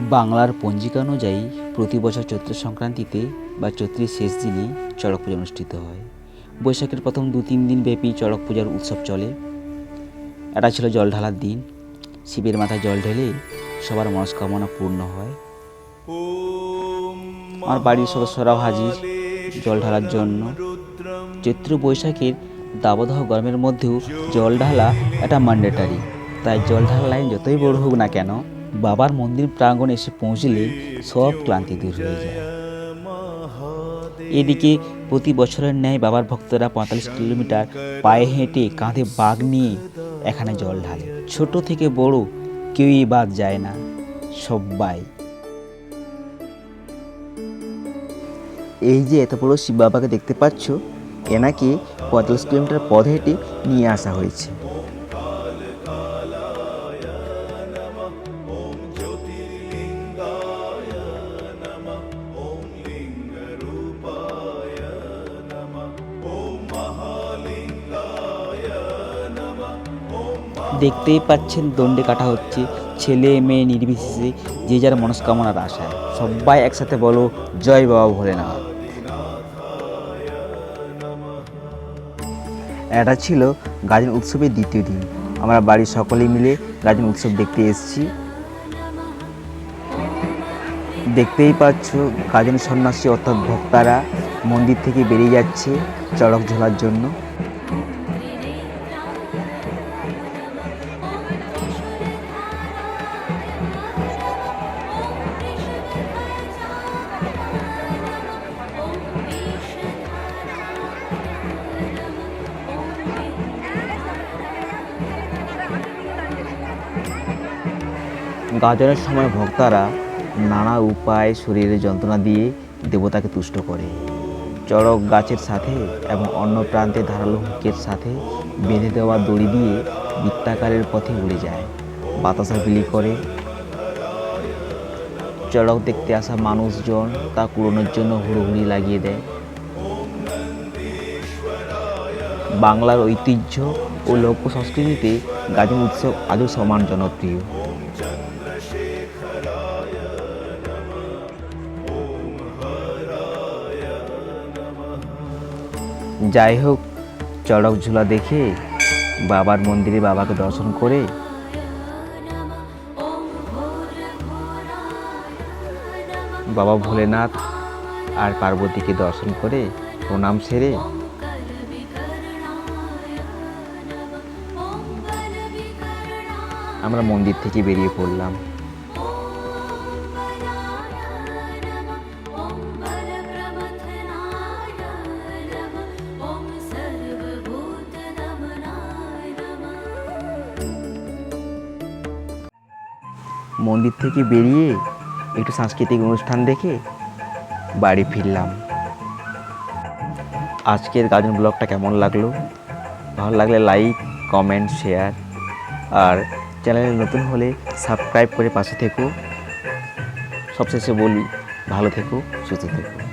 বাংলার পঞ্জিকা অনুযায়ী প্রতি বছর চৈত্র সংক্রান্তিতে বা চৈত্রের শেষ দিনে চড়ক পূজা অনুষ্ঠিত হয়। বৈশাখের প্রথম দু তিন দিন ব্যাপী চড়ক পূজার উৎসব চলে। এটা ছিল জল ঢালার দিন। শিবের মাথায় জল ঢেলে সবার মনস্কামনা পূর্ণ হয়। আমার বাড়ির সদস্যরাও হাজির জল ঢালার জন্য। চৈত্র বৈশাখের দাবদাহ গরমের মধ্যেও জল ঢালা এটা ম্যান্ডেটারি তাই জল ঢালা লাইন যতই বড় হোক না কেন বাবার মন্দির প্রাঙ্গণে এসে পৌঁছলে সব ক্লান্তি দূর হয়ে যায়। এদিকে প্রতি বছরের ন্যায় বাবার ভক্তরা পঁয়তাল্লিশ কিলোমিটার পায়ে হেঁটে কাঁধে বাঘ নিয়ে এখানে জল ঢালে। ছোট থেকে বড় কেউই বাদ যায় না, সবাই। এই যে এত বড় শিব বাবাকে দেখতে পাচ্ছ, এনাকে পঁয়তাল্লিশ কিলোমিটার পথ হেঁটে নিয়ে আসা হয়েছে। দেখতেই পাচ্ছেন দণ্ডে কাটা হচ্ছে। ছেলে, মেয়ে নির্বিশেষে যে যার মনস্কামনার আশায়। সবাই একসাথে বলো, জয় বাবা ভোলেনাথ। এটা ছিল গাজন উৎসবের দ্বিতীয় দিন। আমরা বাড়ির সকলেই মিলে গাজন উৎসব দেখতে এসেছি। দেখতেই পাচ্ছ, গাজন সন্ন্যাসী অর্থাৎ ভক্তারা মন্দির থেকে বেরিয়ে যাচ্ছে চড়ক ঝোলার জন্য। গাজনের সময় ভক্তারা নানা উপায়ে শরীরে যন্ত্রণা দিয়ে দেবতাকে তুষ্ট করে। চড়ক গাছের সাথে এবং অন্য প্রান্তে ধারালো হুকের সাথে বেঁধে দেওয়া দড়ি দিয়ে বৃত্তাকারের পথে উড়ে যায়। বাতাসা বিলি করে। চড়ক দেখতে আসা মানুষজন তা কুড়োনোর জন্য হুড়োহুড়ি লাগিয়ে দেয়। বাংলার ঐতিহ্য ও লোক সংস্কৃতিতে গাজন উৎসব আজও সমান জনপ্রিয়। যাই হোক, চড়ক ঝুলা দেখে বাবার মন্দিরে বাবাকে দর্শন করে বাবা ভোলেনাথ আর পার্বতীকে দর্শন করে প্রণাম সেরে আমরা মন্দির থেকে বেরিয়ে পড়লাম। মন্দির থেকে বেরিয়ে একটু সাংস্কৃতিক অনুষ্ঠান দেখে বাড়ি ফিরলাম। আজকের গাজন ব্লগটা কেমন লাগল? ভালো লাগলে লাইক কমেন্ট শেয়ার আর চ্যানেলে নতুন হলে সাবস্ক্রাইব করে পাশে থেকো। সবশেষে বলি, ভালো থেকো, সুস্থ থেকো।